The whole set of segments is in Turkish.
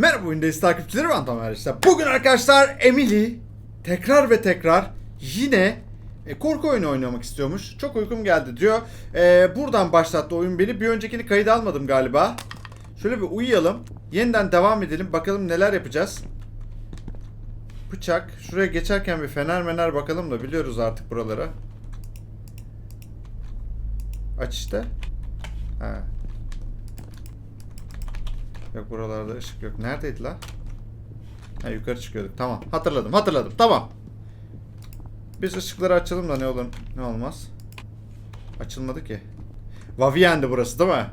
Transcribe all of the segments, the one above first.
Merhaba oyundayız takipçileri ben Tamer işte. Bugün arkadaşlar Emily tekrar ve tekrar yine e, korku oyunu oynamak istiyormuş. Çok uykum geldi diyor. E, buradan başlattı oyun beni. Bir öncekini kayıda almadım galiba. Şöyle bir uyuyalım. Yeniden devam edelim. Bakalım neler yapacağız. Bıçak. Şuraya geçerken bir fener mener bakalım da biliyoruz artık buralara. Aç işte. Ha. Yok buralarda ışık yok. Neredeydi la? Ha yukarı çıkıyorduk. Tamam. Hatırladım. Hatırladım. Tamam. Biz ışıkları açalım da ne olur ne olmaz. Açılmadı ki. Vaviyendi burası değil mi?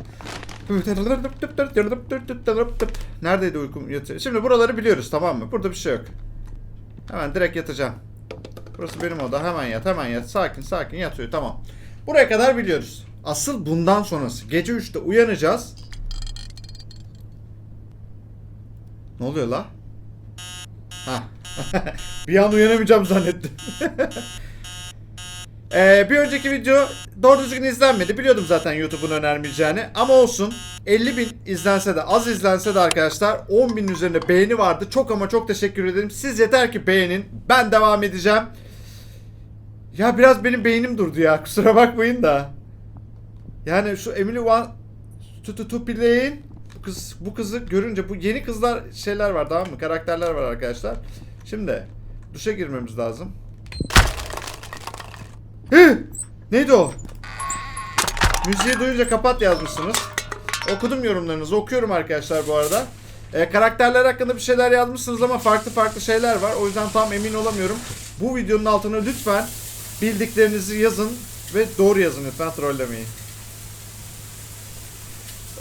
Neredeydi uykum yatıyor? Şimdi buraları biliyoruz tamam mı? Burada bir şey yok. Hemen direkt yatacağım. Burası benim oda. Hemen yat, hemen yat. Sakin, sakin yatıyor. Tamam. Buraya kadar biliyoruz. Asıl bundan sonrası. Gece 3'te uyanacağız. Ne oluyor la? Ha. bir an uyanamayacağım zannettim. Ee, bir önceki video doğru düzgün izlenmedi. Biliyordum zaten YouTube'un önermeyeceğini. Ama olsun. 50 bin izlense de az izlense de arkadaşlar 10 bin üzerinde beğeni vardı. Çok ama çok teşekkür ederim. Siz yeter ki beğenin. Ben devam edeceğim. Ya biraz benim beynim durdu ya. Kusura bakmayın da. Yani şu Emily One to, to, to play'in kız bu kızı görünce bu yeni kızlar şeyler var tamam mı? Karakterler var arkadaşlar. Şimdi duşa girmemiz lazım. Hı! Neydi o? Müziği duyunca kapat yazmışsınız. Okudum yorumlarınızı. Okuyorum arkadaşlar bu arada. Ee, karakterler hakkında bir şeyler yazmışsınız ama farklı farklı şeyler var. O yüzden tam emin olamıyorum. Bu videonun altına lütfen bildiklerinizi yazın ve doğru yazın lütfen trollemeyin.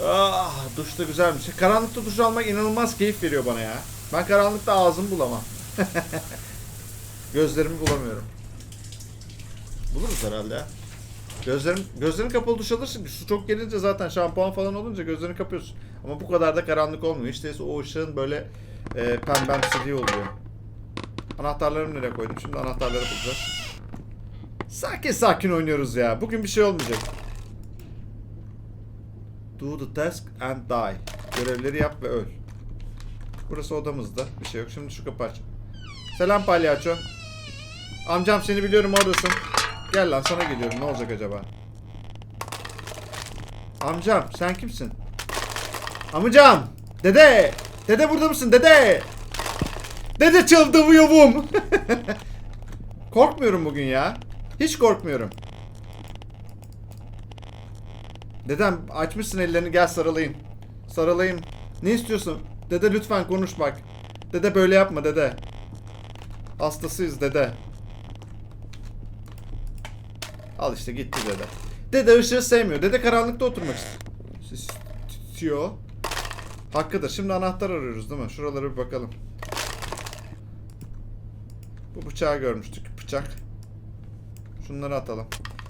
Ah, duş da güzelmiş. Karanlıkta duş almak inanılmaz keyif veriyor bana ya. Ben karanlıkta ağzımı bulamam. Gözlerimi bulamıyorum. Buluruz herhalde ya. Gözlerin, kapalı duş alırsın. Su çok gelince zaten şampuan falan olunca gözlerini kapıyorsun. Ama bu kadar da karanlık olmuyor. İşte o ışığın böyle e, pembemsiliği oluyor. Anahtarlarımı nereye koydum? Şimdi anahtarları bulacağız. Sakin sakin oynuyoruz ya. Bugün bir şey olmayacak. Do the task and die. Görevleri yap ve öl. Burası odamızda. Bir şey yok. Şimdi şu kapı aç. Selam palyaço. Amcam seni biliyorum oradasın. Gel lan sana geliyorum. Ne olacak acaba? Amcam sen kimsin? Amcam! Dede! Dede burada mısın dede? Dede çıldırıyorum. Korkmuyorum bugün ya. Hiç korkmuyorum. Dedem açmışsın ellerini gel sarılayım. Sarılayım. Ne istiyorsun? Dede lütfen konuş bak. Dede böyle yapma dede. Hastasıyız dede. Al işte gitti dede. Dede ışığı sevmiyor. Dede karanlıkta oturmak ist- istiyor. Hakkıdır. Şimdi anahtar arıyoruz değil mi? Şuralara bir bakalım. Bu bıçağı görmüştük. Bıçak. Şunları atalım.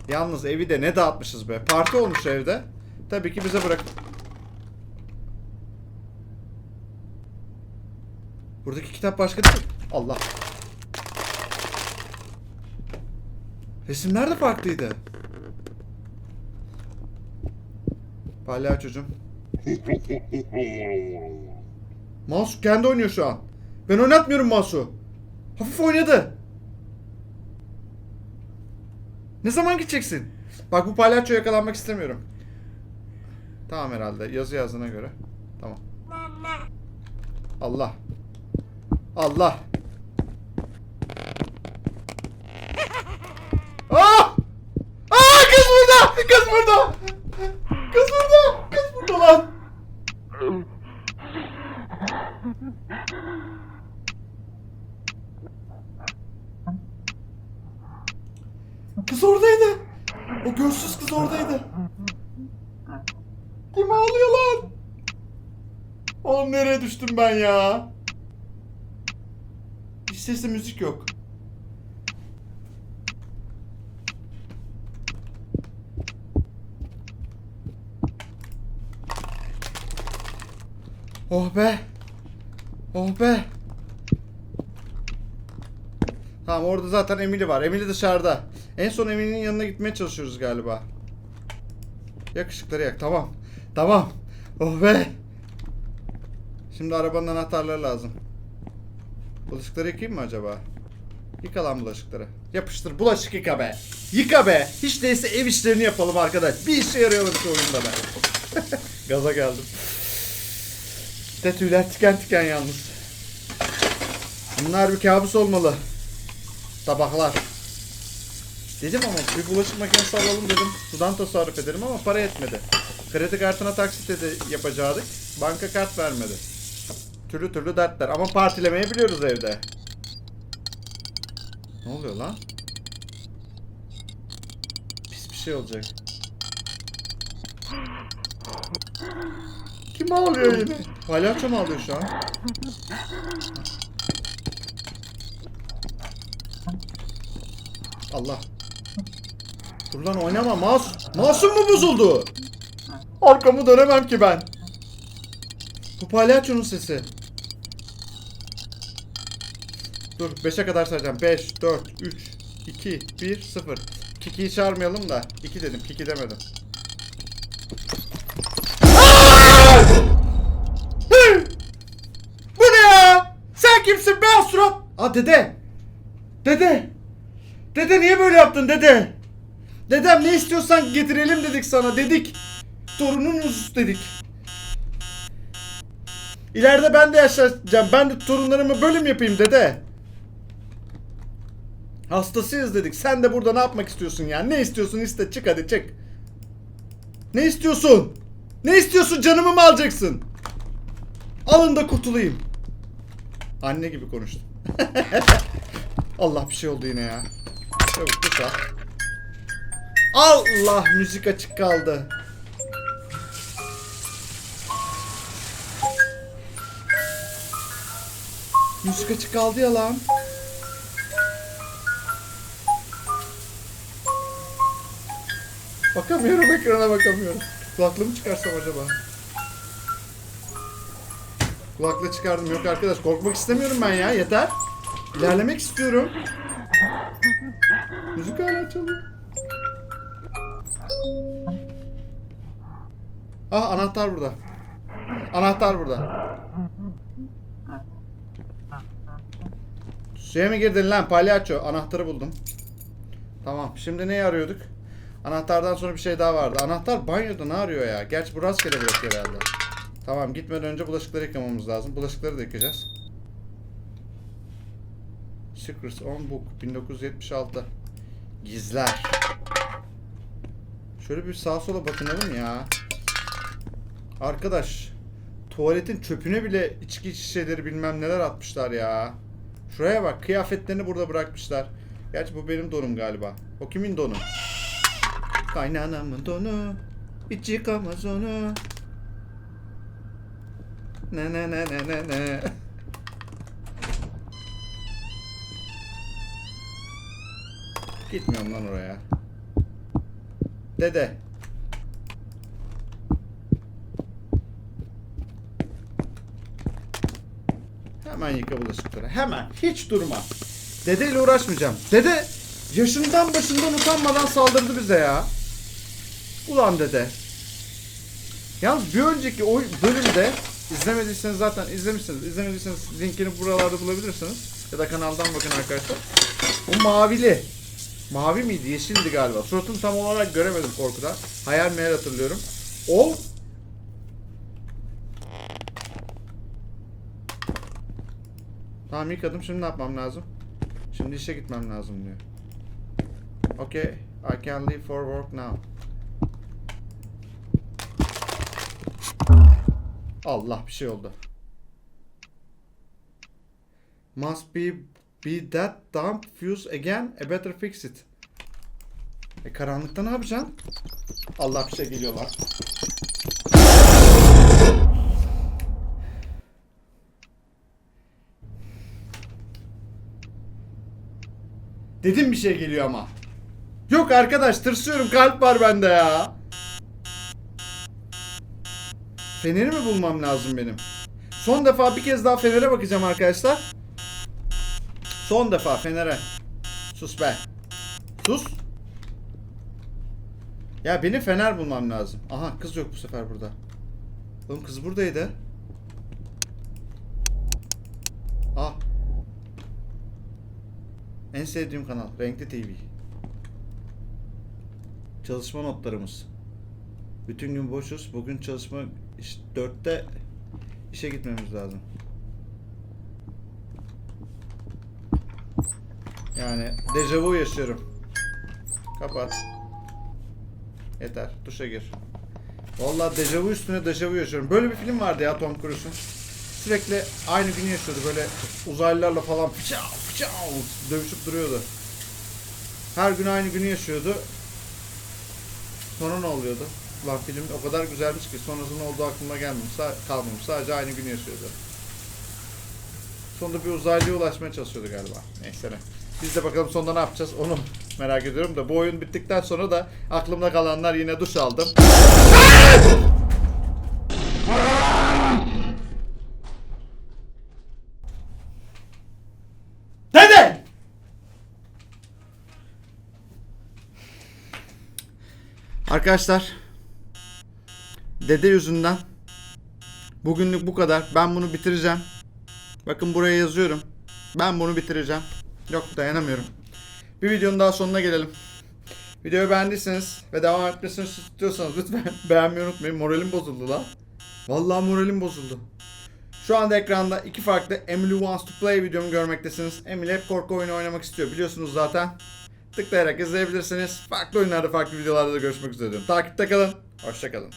Yalnız evi de ne dağıtmışız be. Parti olmuş evde. Tabii ki bize bırak. Buradaki kitap başka değil. Allah. Resimler de farklıydı. Palyaçocuğum. Mouse kendi oynuyor şu an. Ben oynatmıyorum mouse'u. Hafif oynadı. Ne zaman gideceksin? Bak bu palyaçoya yakalanmak istemiyorum. Tamam herhalde. Yazı yazdığına göre. Tamam. Allah. Allah. Aa! Aa kız burada! Kız burada! Kız burada! Kız burada lan! Kız oradaydı. O oradaydı. Kim ağlıyor lan? Oğlum nereye düştüm ben ya? Hiç sesli müzik yok. Oh be. Oh be. Tamam orada zaten Emily var. Emily dışarıda. En son Emily'nin yanına gitmeye çalışıyoruz galiba. Yak ışıkları yak. Tamam. Tamam. Oh be. Şimdi arabanın anahtarları lazım. Bulaşıkları yıkayayım mı acaba? Yıka lan bulaşıkları. Yapıştır bulaşık yıka be. Yıka be. Hiç değilse ev işlerini yapalım arkadaş. Bir işe yarayalım şu oyunda be. Gaza geldim. De tüyler tiken tiken yalnız. Bunlar bir kabus olmalı. Tabaklar. Dedim ama bir bulaşık makinesi alalım dedim. Sudan tasarruf ederim ama para etmedi. Kredi kartına taksit de yapacaktık. Banka kart vermedi. Türlü türlü dertler ama partilemeyi biliyoruz evde. Ne oluyor lan? Pis bir şey olacak. Kim ağlıyor yine? Palyaço mu ağlıyor şu an? Allah. Dur lan oynama mouse. Mouse'um mu bozuldu? Arkamı dönemem ki ben. Bu palyaçonun sesi. Dur 5'e kadar sayacağım. 5, 4, 3, 2, 1, 0. Kiki'yi çağırmayalım da. 2 dedim. Kiki demedim. Bu ne ya? Sen kimsin beyaz surat? Aa dede. Dede. Dede niye böyle yaptın dede? Dedem ne istiyorsan getirelim dedik sana dedik. Torununuz dedik. İleride ben de yaşayacağım. Ben de torunlarımı bölüm yapayım dede. Hastasıyız dedik. Sen de burada ne yapmak istiyorsun ya? Ne istiyorsun iste çık hadi çık. Ne istiyorsun? Ne istiyorsun canımı mı alacaksın? Alın da kurtulayım. Anne gibi konuştum. Allah bir şey oldu yine ya. Çabuk al. Allah müzik açık kaldı. Müzik açık kaldı ya lan. Bakamıyorum ekrana bakamıyorum. Kulaklığımı çıkarsam acaba? Kulaklığı çıkardım. Yok arkadaş korkmak istemiyorum ben ya. Yeter. İlerlemek istiyorum. Müzik hala çalıyor. Ah anahtar burada. Anahtar burada. Suya mı girdin lan palyaço? Anahtarı buldum. Tamam. Şimdi neyi arıyorduk? Anahtardan sonra bir şey daha vardı. Anahtar banyoda ne arıyor ya? Gerçi bu rastgele bırakıyor herhalde. Tamam gitmeden önce bulaşıkları yıkamamız lazım. Bulaşıkları da yıkayacağız. Secrets on Book 1976 Gizler Şöyle bir sağa sola bakınalım ya. Arkadaş tuvaletin çöpüne bile içki şişeleri bilmem neler atmışlar ya. Şuraya bak kıyafetlerini burada bırakmışlar. Gerçi bu benim donum galiba. O kimin donu? Kaynanamın donu. Hiç yıkamaz onu. Ne ne ne ne ne ne. Gitmiyorum lan oraya. Dede. Hemen yıka bulaşıkları. Hemen. Hiç durma. Dedeyle uğraşmayacağım. Dede yaşından başından utanmadan saldırdı bize ya. Ulan dede. Yalnız bir önceki o bölümde izlemediyseniz zaten izlemişsiniz. İzlemediyseniz linkini buralarda bulabilirsiniz. Ya da kanaldan bakın arkadaşlar. O mavili. Mavi miydi? Yeşildi galiba. Suratını tam olarak göremedim korkudan. Hayal meyal hatırlıyorum. O Tamam yıkadım. Şimdi ne yapmam lazım? Şimdi işe gitmem lazım diyor. Okay. I can leave for work now. Allah bir şey oldu. Must be be that dump fuse again. I better fix it. E karanlıkta ne yapacaksın? Allah bir şey geliyor lan. Dedim bir şey geliyor ama. Yok arkadaş tırsıyorum kalp var bende ya. Feneri mi bulmam lazım benim? Son defa bir kez daha fenere bakacağım arkadaşlar. Son defa Fener'e. Sus be. Sus. Ya benim Fener bulmam lazım. Aha kız yok bu sefer burada. Oğlum kız buradaydı. Ah. En sevdiğim kanal. Renkli TV. Çalışma notlarımız. Bütün gün boşuz. Bugün çalışma işte 4'te işe gitmemiz lazım. Yani dejavu yaşıyorum. Kapat. Yeter. Duşa gir. Vallahi dejavu üstüne dejavu yaşıyorum. Böyle bir film vardı ya Tom Cruise'un. Sürekli aynı günü yaşıyordu. Böyle uzaylılarla falan fıçav fıçav dövüşüp duruyordu. Her gün aynı günü yaşıyordu. Sonra ne oluyordu? Lan film o kadar güzelmiş ki sonrasında olduğu aklıma gelmemiş. Kalmamış. Sadece aynı günü yaşıyordu. Sonunda bir uzaylıya ulaşmaya çalışıyordu galiba. Neyse ne. Biz de bakalım sonunda ne yapacağız onu merak ediyorum da bu oyun bittikten sonra da aklımda kalanlar yine duş aldım. Dede! Arkadaşlar Dede yüzünden Bugünlük bu kadar. Ben bunu bitireceğim. Bakın buraya yazıyorum. Ben bunu bitireceğim. Yok dayanamıyorum. Bir videonun daha sonuna gelelim. Videoyu beğendiyseniz ve devam etmesini istiyorsanız lütfen beğenmeyi unutmayın. Moralim bozuldu lan. Vallahi moralim bozuldu. Şu anda ekranda iki farklı Emily Wants to Play videomu görmektesiniz. Emily hep korku oyunu oynamak istiyor biliyorsunuz zaten. Tıklayarak izleyebilirsiniz. Farklı oyunlarda farklı videolarda da görüşmek üzere diyorum. Takipte kalın. Hoşçakalın.